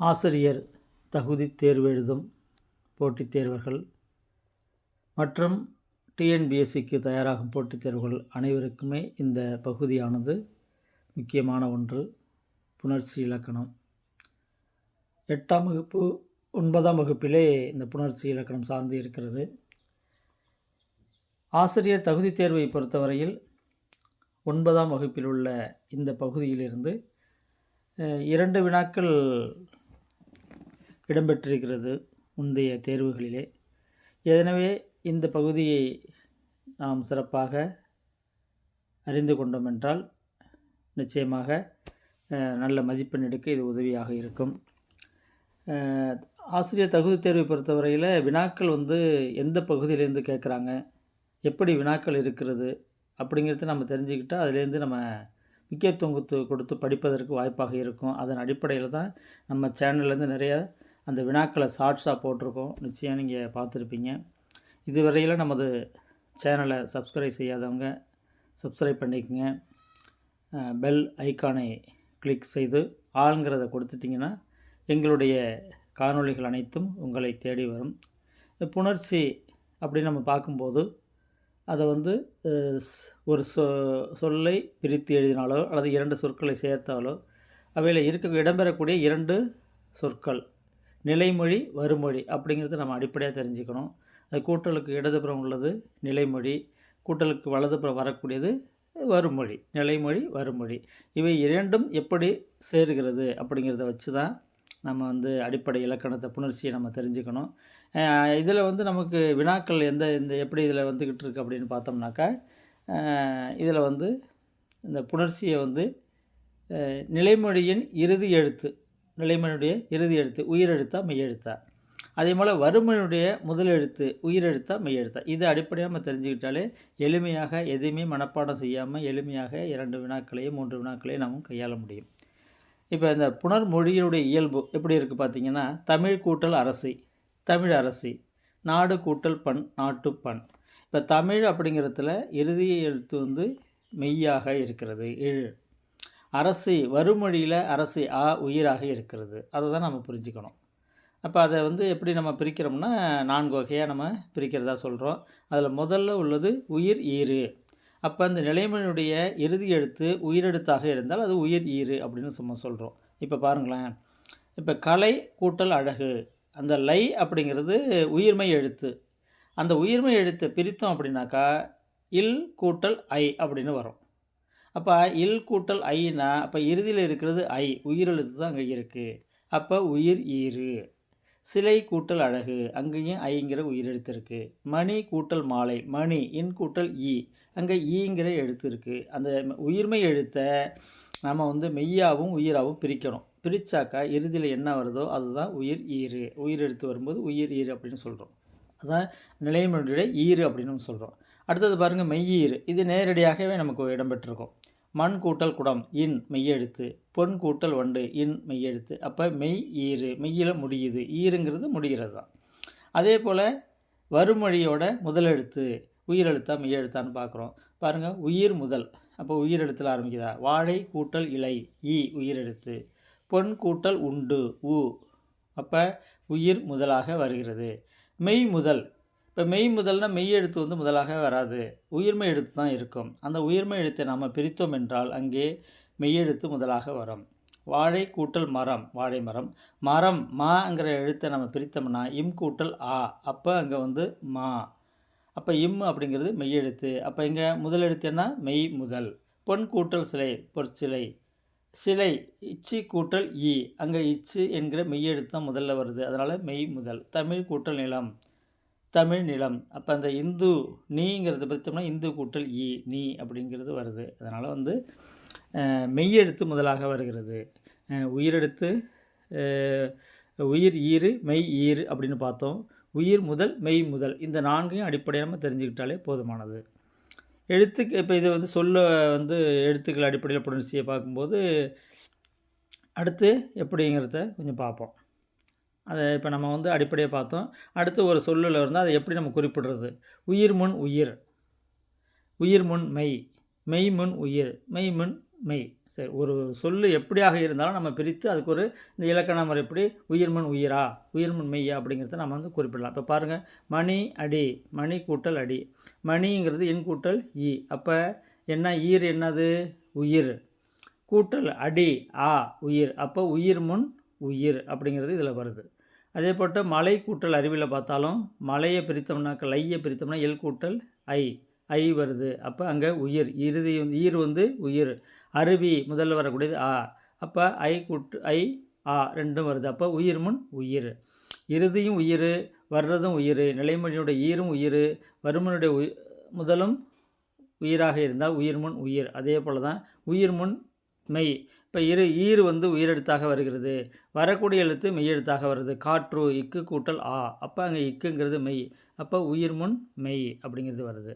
ஆசிரியர் தகுதி தேர்வு எழுதும் போட்டித் தேர்வர்கள் மற்றும் டிஎன்பிஎஸ்சிக்கு தயாராகும் போட்டித் தேர்வுகள் அனைவருக்குமே இந்த பகுதியானது முக்கியமான ஒன்று புணர்ச்சி இலக்கணம். எட்டாம் வகுப்பு ஒன்பதாம் வகுப்பிலே இந்த புணர்ச்சி இலக்கணம் சார்ந்து இருக்கிறது. ஆசிரியர் தகுதி தேர்வை பொறுத்தவரையில் ஒன்பதாம் வகுப்பில் உள்ள இந்த பகுதியிலிருந்து இரண்டு வினாக்கள் இடம்பெற்றிருக்கிறது முந்தைய தேர்வுகளிலே. எனவே இந்த பகுதியை நாம் சிறப்பாக அறிந்து கொண்டோம் என்றால் நிச்சயமாக நல்ல மதிப்பெண் எடுக்க இது உதவியாக இருக்கும். ஆசிரியர் தகுதி தேர்வை பொறுத்தவரையில் வினாக்கள் வந்து எந்த பகுதியிலேருந்து கேட்குறாங்க எப்படி வினாக்கள் இருக்கிறது அப்படிங்கிறத நம்ம தெரிஞ்சுக்கிட்டால் அதுலேருந்து நம்ம முக்கியத்துவம் கொடுத்து கொடுத்து படிப்பதற்கு வாய்ப்பாக இருக்கும். அதன் அடிப்படையில் தான் நம்ம சேனல்லேருந்து நிறைய அந்த வினாக்களை ஷார்ட்ஸாக போட்டிருக்கோம். நிச்சயம் நீங்கள் பார்த்துருப்பீங்க. இதுவரையில் நமது சேனலை சப்ஸ்கிரைப் செய்யாதவங்க சப்ஸ்கிரைப் பண்ணிக்கோங்க. பெல் ஐக்கானை கிளிக் செய்து ஆளுங்கிறத கொடுத்துட்டிங்கன்னா எங்களுடைய காணொளிகள் அனைத்தும் உங்களை தேடி வரும். புணர்ச்சி அப்படின்னு நம்ம பார்க்கும்போது அதை வந்து ஒரு சொ சொல்லை பிரித்து எழுதினாலோ அல்லது இரண்டு சொற்களை சேர்த்தாலோ அவையில் இருக்க இடம்பெறக்கூடிய இரண்டு சொற்கள். நிலைமொழி வருமொழி அப்படிங்கிறத நம்ம அடிப்படையாக தெரிஞ்சுக்கணும். அது கூட்டலுக்கு இடதுபுறம் உள்ளது நிலைமொழி கூட்டலுக்கு வலதுபுறம் வரக்கூடியது வருமொழி நிலைமொழி வருமொழி. இவை இரண்டும் எப்படி சேருகிறது அப்படிங்கிறத வச்சு தான் நம்ம வந்து அடிப்படை இலக்கணத்தை புணர்ச்சியை நம்ம தெரிஞ்சுக்கணும். இதில் வந்து நமக்கு வினாக்கள் எந்த இந்த எப்படி இதில் வந்துக்கிட்டு இருக்கு அப்படின்னு பார்த்தோம்னாக்கா இதில் வந்து இந்த புணர்ச்சியை வந்து நிலைமொழியின் இறுதி எழுத்து நிலைமொழியுடைய இறுதி எழுத்து உயிரெழுத்தா மெய்யெழுத்தா. அதே போல் வறுமொழியுடைய முதல் எழுத்து உயிரெழுத்தா மெய்யெழுத்தா. இது அடிப்படையாக நம்ம தெரிஞ்சுக்கிட்டாலே எளிமையாக எதையுமே மனப்பாடம் செய்யாமல் எளிமையாக இரண்டு வினாக்களையும் மூன்று வினாக்களையும் நாம் கையாள முடியும். இப்போ இந்த புனர்மொழியினுடைய இயல்பு எப்படி இருக்குது பார்த்தீங்கன்னா தமிழ் கூட்டல் அரசி தமிழ் அரசி நாடு கூட்டல் பண் நாட்டு பண். இப்போ தமிழ் அப்படிங்கிறதுல இறுதி எழுத்து வந்து மெய்யாக இருக்கிறது இழ். அரசி வறுமொழியில் அரசு ஆ உயிராக இருக்கிறது. அதை தான் நம்ம புரிஞ்சுக்கணும். அப்போ அதை வந்து எப்படி நம்ம பிரிக்கிறோம்னா நான்கு வகையாக நம்ம பிரிக்கிறதா சொல்கிறோம் அதில் முதல்ல உள்ளது உயிர் ஈறு. அப்போ அந்த நிலைமனுடைய இறுதி எழுத்து உயிரெழுத்தாக இருந்தால் அது உயிர் ஈறு அப்படின்னு நம்ம சொல்கிறோம் இப்போ பாருங்களேன். இப்போ கலை கூட்டல் அழகு. அந்த லை அப்படிங்கிறது உயிர்மை எழுத்து. அந்த உயிர்மை எழுத்தை பிரித்தோம் அப்படின்னாக்கா இல் கூட்டல் ஐ அப்படின்னு வரும். அப்போ இல் கூட்டல் ஐனா அப்போ இறுதியில் இருக்கிறது ஐ உயிரெழுத்து தான் அங்கே இருக்குது அப்போ உயிர் ஈறு. சிலை கூட்டல் அழகு அங்கேயும் ஐங்கிற உயிரெழுத்து இருக்குது மணி கூட்டல் மாலை மணி இன் கூட்டல் ஈ அங்கே ஈங்கிற எழுத்து இருக்குது அந்த உயிர்மை எழுத்தை நம்ம வந்து மெய்யாகவும் உயிராகவும் பிரிக்கணும். பிரித்தாக்கா இறுதியில் என்ன வருதோ அதுதான் உயிர் ஈறு. உயிர் எழுத்து வரும்போது உயிர் ஈறு அப்படின்னு சொல்கிறோம் அதான் நிலைமொழியுடைய ஈறு அப்படின்னு சொல்கிறோம் அடுத்தது பாருங்கள் மெய்யீர் இது நேரடியாகவே நமக்கு இடம்பெற்றிருக்கும். மண் கூட்டல் குடம் இன் மெய்யெழுத்து. பொன் கூட்டல் வண்டு இன் மெய்யெழுத்து. அப்போ மெய் ஈறு மெய்யில் முடியுது. ஈருங்கிறது முடிகிறது தான். அதே போல் வறுமொழியோட முதலெழுத்து உயிரெழுத்தா மெய்யெழுத்தான்னு பார்க்குறோம். பாருங்கள் உயிர் முதல். அப்போ உயிரெழுத்தில் ஆரம்பிக்குதா? வாழை கூட்டல் இலை ஈ உயிரெழுத்து. பொன் கூட்டல் உண்டு உ. அப்போ உயிர் முதலாக வருகிறது. மெய் முதல். இப்போ மெய் முதல்னா மெய் எழுத்து வந்து முதலாக வராது. உயிர்மை எழுத்து தான் இருக்கும். அந்த உயிர்மை எழுத்தை நாம் பிரித்தோம் என்றால் அங்கே மெய்யெழுத்து முதலாக வரும். வாழை கூட்டல் மரம் வாழை மரம். மரம் மாங்கிற எழுத்தை நம்ம பிரித்தோம்னா இம் கூட்டல் ஆ. அப்போ அங்கே வந்து மா. அப்போ இம் அப்படிங்கிறது மெய்யெழுத்து அப்போ இங்கே முதல் எழுத்துன்னா மெய் முதல். பொன் கூட்டல் சிலை பொற்சிலை. சிலை இச்சி கூட்டல் இ. அங்கே இச்சு என்கிற மெய்யெழுத்து தான் முதல்ல வருது. அதனால் மெய் முதல். தமிழ் கூட்டல் நிலம். தமிழ் நிலம். அப்போ அந்த இந்து நீங்கிறத பார்த்தோம்னா இந்து கூட்டல் ஈ நீ அப்படிங்கிறது வருது. அதனால் வந்து மெய்யெழுத்து முதலாக வருகிறது. உயிரெழுத்து உயிர் ஈறு மெய் ஈறு அப்படின்னு பார்த்தோம். உயிர் முதல் மெய் முதல். இந்த நான்கையும் அடிப்படையாக நம்ம தெரிஞ்சுக்கிட்டாலே போதுமானது. எழுத்துக்கு இப்போ இது வந்து சொல்ல வந்து எழுத்துக்கள் அடிப்படையில் புணர்ச்சியை பார்க்கும்போது அடுத்து எப்படிங்கிறத கொஞ்சம் பார்ப்போம். அதை இப்போ நம்ம வந்து அடிப்படையாக பார்த்தோம். அடுத்து ஒரு சொல்லில் இருந்தால் அதை எப்படி நம்ம குறிப்பிடுறது? உயிர் முன் உயிர். உயிர் முன் மெய். மெய் முன் உயிர். மெய் முன் மெய். சரி ஒரு சொல்லு எப்படியாக இருந்தாலும் நம்ம பிரித்து அதுக்கு ஒரு இந்த இலக்கண முறைப்படி உயிர்மன் உயிரா உயிர்மன் மெய்யா? அப்படிங்கிறத நம்ம வந்து குறிப்பிடலாம். இப்போ பாருங்கள் மணி அடி. மணி கூட்டல் அடி. மணிங்கிறது என் கூட்டல் ஈ அப்போ என்ன ஈர் என்னது? உயிர். கூட்டல் அடி ஆ உயிர். அப்போ உயிர் முன் உயிர் அப்படிங்கிறது இதில் வருது. அதே போட்டு மலை கூட்டல் அறிவியில் பார்த்தாலும் மலையை பிரித்தோம்னாக்க லையை பிரித்தோம்னா எல் கூட்டல் ஐ ஐ வருது. அப்போ அங்கே உயிர் இறுதி வந்து ஈர் வந்து உயிர் அருவி முதல்ல வரக்கூடியது ஆ. அப்போ ஐ கூட்டு ஐ ஆ ரெண்டும் வருது. அப்போ உயிர் முன் உயிர். இறுதியும் உயிர் வர்றதும் உயிர் நிலைமொழியுடைய ஈரும் உயிர் வருமனுடைய உயிர் முதலும் உயிராக இருந்தால் உயிர் முன் உயிர். அதே போல் தான் உயிர் முன் மெய். இப்போ இரு ஈர் வந்து உயிரெழுத்தாக வருகிறது. வரக்கூடிய எழுத்து மெய்யெழுத்தாக வருது. காற்று இக்கு கூட்டல் ஆ. அப்போ அங்கே இக்குங்கிறது மெய். அப்போ உயிர் முன் மெய் அப்படிங்கிறது வருது.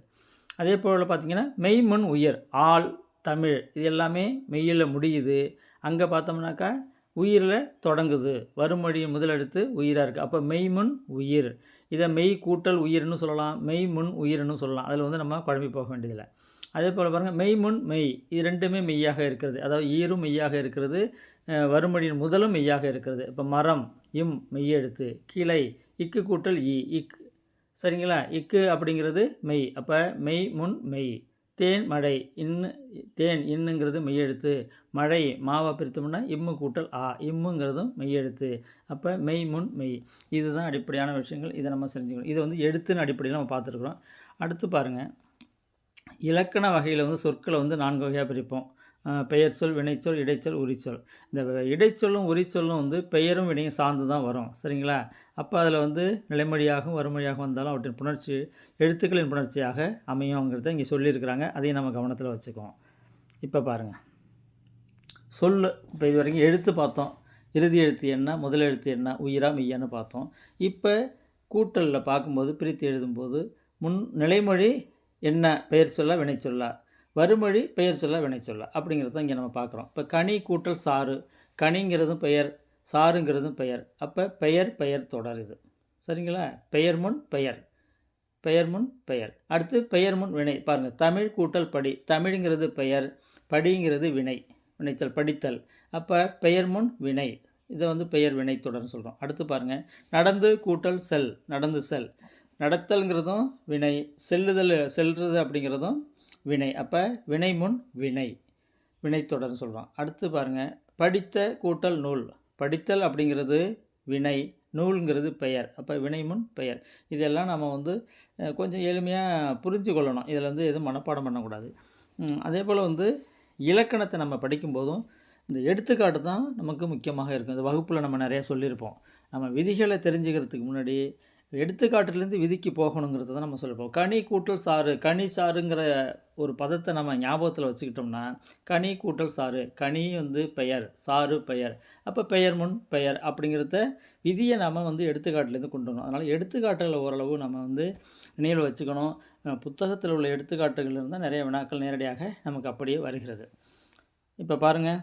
அதே போல் பார்த்திங்கன்னா மெய் முன் உயிர் ஆள் தமிழ் இது எல்லாமே மெய்யில் முடியுது. அங்கே பார்த்தோம்னாக்கா உயிரில் தொடங்குது. வறுமொழி முதலெடுத்து உயிராக இருக்குது அப்போ மெய் முன் உயிர். இதை மெய் கூட்டல் உயிர்னு சொல்லலாம். மெய் முன் உயிர்னு சொல்லலாம். அதில் வந்து நம்ம குழம்பி போக வேண்டியதில்லை. அதே போல் பாருங்கள் மெய் முன் மெய் இது ரெண்டுமே மெய்யாக இருக்கிறது. அதாவது ஈரும் மெய்யாக இருக்கிறது வறுமொழியின் முதலும் மெய்யாக இருக்கிறது. இப்போ மரம் இம் மெய்யெழுத்து கிளை இக்கு கூட்டல் இ இக். சரிங்களா? இக்கு அப்படிங்கிறது மெய். அப்போ மெய் முன் மெய். தேன் மழை இன்னு தேன் இன்னுங்கிறது மெய்யெழுத்து. மழை மாவை பிரித்தோம்னா இம்மு கூட்டல் ஆ இம்முங்கிறதும் மெய்யெழுத்து. அப்போ மெய் முன் மெய். இதுதான் அடிப்படையான விஷயங்கள். இதை நம்ம செஞ்சுக்கணும். இதை வந்து எழுத்துன்னு அடிப்படையில் நம்ம பார்த்துருக்குறோம். அடுத்து பாருங்கள் இலக்கண வகையில் வந்து சொற்களை வந்து நான்கு வகையாக பிரிப்போம். பெயர் சொல் வினைச்சொல் இடைச்சொல் உரிச்சொல். இந்த இடைச்சொல்லும் உரிச்சொல்லும் வந்து பெயரும் வினையும் சார்ந்து தான் வரும். சரிங்களா? அப்போ அதில் வந்து நிலைமொழியாகவும் வறுமொழியாகவும் வந்தாலும் அவற்றின் புணர்ச்சி எழுத்துக்களின் புணர்ச்சியாக அமையும்ங்கிறத இங்கே சொல்லியிருக்கிறாங்க. அதையும் நம்ம கவனத்தில் வச்சுக்குவோம். இப்போ பாருங்கள் சொல் இப்போ இது வரைக்கும் எழுத்து பார்த்தோம். இறுதி எழுத்து என்ன முதல் எழுத்து என்ன உயிரா மெய்யான்னு பார்த்தோம். இப்போ கூட்டலில் பார்க்கும்போது பிரித்து எழுதும்போது முன் நிலைமொழி என்ன பெயர் சொல்ல வினை சொல்லா வறுமொழி பெயர் சொல்ல வினை சொல்ல அப்படிங்கிறத இங்கே நம்ம பார்க்குறோம். இப்போ கனி கூட்டல் சாறு. கனிங்கிறதும் பெயர் சாருங்கிறதும் பெயர். அப்போ பெயர் பெயர் தொடர் இது. சரிங்களா? பெயர் முன் பெயர். பெயர் முன் பெயர். அடுத்து பெயர் முன் வினை. பாருங்கள் தமிழ் கூட்டல் படி. தமிழ்ங்கிறது பெயர் படிங்கிறது வினை. வினைச்சல் படித்தல். அப்போ பெயர் முன் வினை. இதை வந்து பெயர் வினை தொடர்னு சொல்கிறோம். அடுத்து பாருங்கள் நடந்து கூட்டல் செல். நடந்து செல். நடத்தல்ங்கிறதும் வினை. செல்லுதல் செல்வது அப்படிங்கிறதும் வினை. அப்போ வினை முன் வினை. வினைத்தொடர்னு சொல்கிறோம் அடுத்து பாருங்கள் படித்த கூட்டல் நூல். படித்தல் அப்படிங்கிறது வினை. நூல்ங்கிறது பெயர். அப்போ வினை முன் பெயர். இதெல்லாம் நம்ம வந்து கொஞ்சம் எளிமையாக புரிஞ்சு கொள்ளணும். இதில் வந்து எதுவும் மனப்பாடம் பண்ணக்கூடாது. அதே போல் வந்து இலக்கணத்தை நம்ம படிக்கும்போதும் இந்த எடுத்துக்காட்டு தான் நமக்கு முக்கியமாக இருக்கும். இந்த வகுப்பில் நம்ம நிறைய சொல்லியிருப்போம். நம்ம விதிகளை தெரிஞ்சுக்கிறதுக்கு முன்னாடி எடுத்துக்காட்டுலேருந்து விதிக்கு போகணுங்கிறத தான் நம்ம சொல்லிப்போம் கனி கூட்டல் சாறு கனி சாறுங்கிற ஒரு பதத்தை நம்ம ஞாபகத்தில் வச்சுக்கிட்டோம்னா கனி கூட்டல் சாறு கனி வந்து பெயர் சாறு பெயர். அப்போ பெயர் முன் பெயர் அப்படிங்கிறத விதியை நம்ம வந்து எடுத்துக்காட்டுலேருந்து கொண்டு வரணும். அதனால் எடுத்துக்காட்டுகளை ஓரளவு நம்ம வந்து நினைவில் வச்சுக்கணும். புத்தகத்தில் உள்ள எடுத்துக்காட்டுகள் இருந்தால் நிறைய வினாக்கள் நேரடியாக நமக்கு அப்படியே வருகிறது. இப்போ பாருங்கள்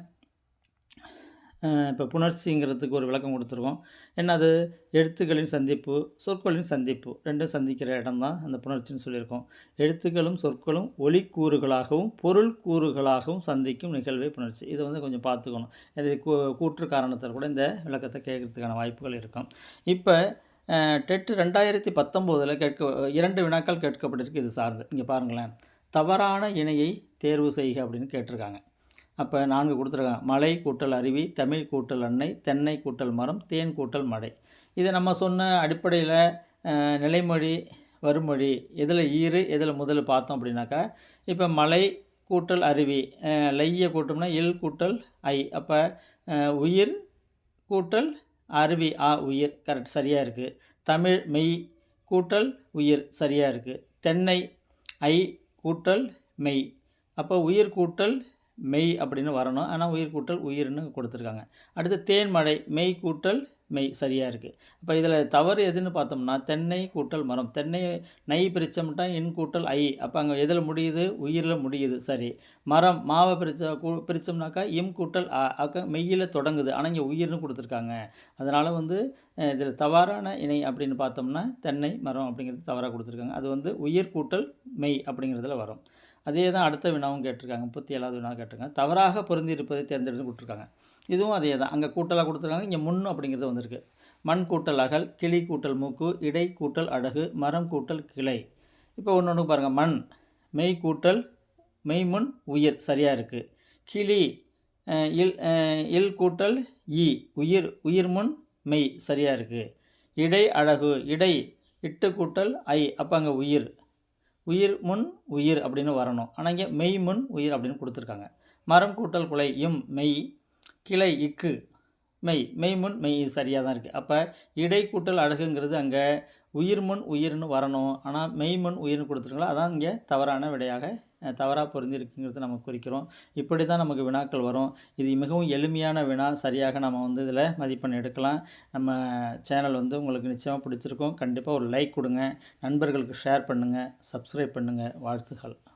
இப்போ புணர்ச்சிங்கிறதுக்கு ஒரு விளக்கம் கொடுத்துருவோம். என்னது? எழுத்துக்களின் சந்திப்பு சொற்களின் சந்திப்பு. ரெண்டும் சந்திக்கிற இடம் தான் அந்த புணர்ச்சின்னு சொல்லியிருக்கோம். எழுத்துக்களும் சொற்களும் ஒலிக்கூறுகளாகவும் பொருள் கூறுகளாகவும் சந்திக்கும் நிகழ்வே புணர்ச்சி. இதை வந்து கொஞ்சம் பார்த்துக்கணும். இது கூ கூற்று காரணத்தில் கூட இந்த விளக்கத்தை கேட்கறதுக்கான வாய்ப்புகள் இருக்கும். இப்போ டெட்டு ரெண்டாயிரத்தி பத்தொம்போதில் கேட்க இரண்டு வினாக்கள் கேட்கப்பட்டிருக்கு இது சார்ந்து. இங்கே பாருங்களேன். தவறான இணையை தேர்வு செய்க அப்படின்னு கேட்டிருக்காங்க. அப்போ நான்கு கொடுத்துருக்காங்க. மலை கூட்டல் அருவி தமிழ் கூட்டல் அன்னை தென்னை கூட்டல் மரம் தேன் கூட்டல் மடை இதை நம்ம சொன்ன அடிப்படையில் நிலைமொழி வருமொழி எதில் ஈறு எதில் முதல் பார்த்தோம் அப்படின்னாக்கா இப்போ மலை கூட்டல் அருவி லைய கூட்டம்னா இல் கூட்டல் ஐ. அப்போ உயிர் கூட்டல் அருவி ஆ உயிர். கரெக்ட் சரியாக இருக்குது தமிழ் மெய் கூட்டல் உயிர். சரியாக இருக்குது தென்னை ஐ கூட்டல் மெய். அப்போ உயிர் கூட்டல் மெய் அப்படின்னு வரணும். ஆனால் உயிர் கூட்டல் உயிர்னு கொடுத்துருக்காங்க. அடுத்து தேன்மழை மெய் கூட்டல் மெய் சரியாக இருக்குது அப்போ இதில் தவறு எதுன்னு பார்த்தோம்னா தென்னை கூட்டல் மரம். தென்னை நை பிரித்தோம்ட்டா இன் கூட்டல் ஐ. அப்போ அங்கே எதில் முடியுது? உயிரில் முடியுது. சரி. மரம் மாவை பிரித்த கூ பிரித்தோம்னாக்கா இம் கூட்டல் அ. அக்க மெய்யில் தொடங்குது. ஆனால் இங்கே உயிர்னு கொடுத்துருக்காங்க. அதனால் வந்து இதில் தவறான இணை அப்படின்னு பார்த்தோம்னா தென்னை மரம் அப்படிங்கிறது தவறாக கொடுத்துருக்காங்க. அது வந்து உயிர் கூட்டல் மெய் அப்படிங்கிறதுல வரும். அதே தான் அடுத்த வினாவும் கேட்டிருக்காங்க. முப்பத்தி ஏழாவது வினா கேட்டிருக்காங்க. தவறாக பொருந்தி இருப்பதை தேர்ந்தெடுத்து கொடுத்துருக்காங்க இதுவும் அதே தான். அங்கே கூட்டலாக கொடுத்துருக்காங்க. இங்கே முன் அப்படிங்கிறது வந்திருக்கு. மண் கூட்டல் அகல் கிளி கூட்டல் மூக்கு இடை கூட்டல் அடகு மரம் கூட்டல் கிளை. இப்போ ஒன்று ஒன்று பாருங்கள் மண் மெய் கூட்டல் மெய்முன் உயிர் சரியாக இருக்குது கிளி இல் இல் கூட்டல் ஈ உயிர் உயிர் முன் மெய் சரியாக இருக்குது இடை அழகு இடை இட்டு கூட்டல் ஐ அப்போ அங்கே உயிர். உயிர் முன் உயிர் அப்படின்னு வரணும். ஆனால் இங்கே மெய் முன் உயிர் அப்படின்னு கொடுத்துருக்காங்க. மரம் கூட்டல் குலை இம் மெய் கிளை இக்கு மெய். மெய் முன் மெய் இது சரியாக தான் இருக்குது அப்போ இடை கூட்டல் அழகுங்கிறது அங்கே உயிர் முன் உயிர்னு வரணும். ஆனால் மெய் முன் உயிர்னு கொடுத்துருங்களா அதான் இங்கே தவறான விடையாக தவறாக பொருந்திருக்குங்கிறத நம்ம குறிக்கிறோம். இப்படி தான் நமக்கு வினாக்கள் வரும். இது மிகவும் எளிமையான வினா. சரியாக நம்ம வந்து இதில் மதிப்பெண் எடுக்கலாம். நம்ம சேனல் வந்து உங்களுக்கு நிச்சயமாக பிடிச்சிருக்கும். கண்டிப்பாக ஒரு லைக் கொடுங்க. நண்பர்களுக்கு ஷேர் பண்ணுங்கள் சப்ஸ்கிரைப் பண்ணுங்கள் வாழ்த்துக்கள்.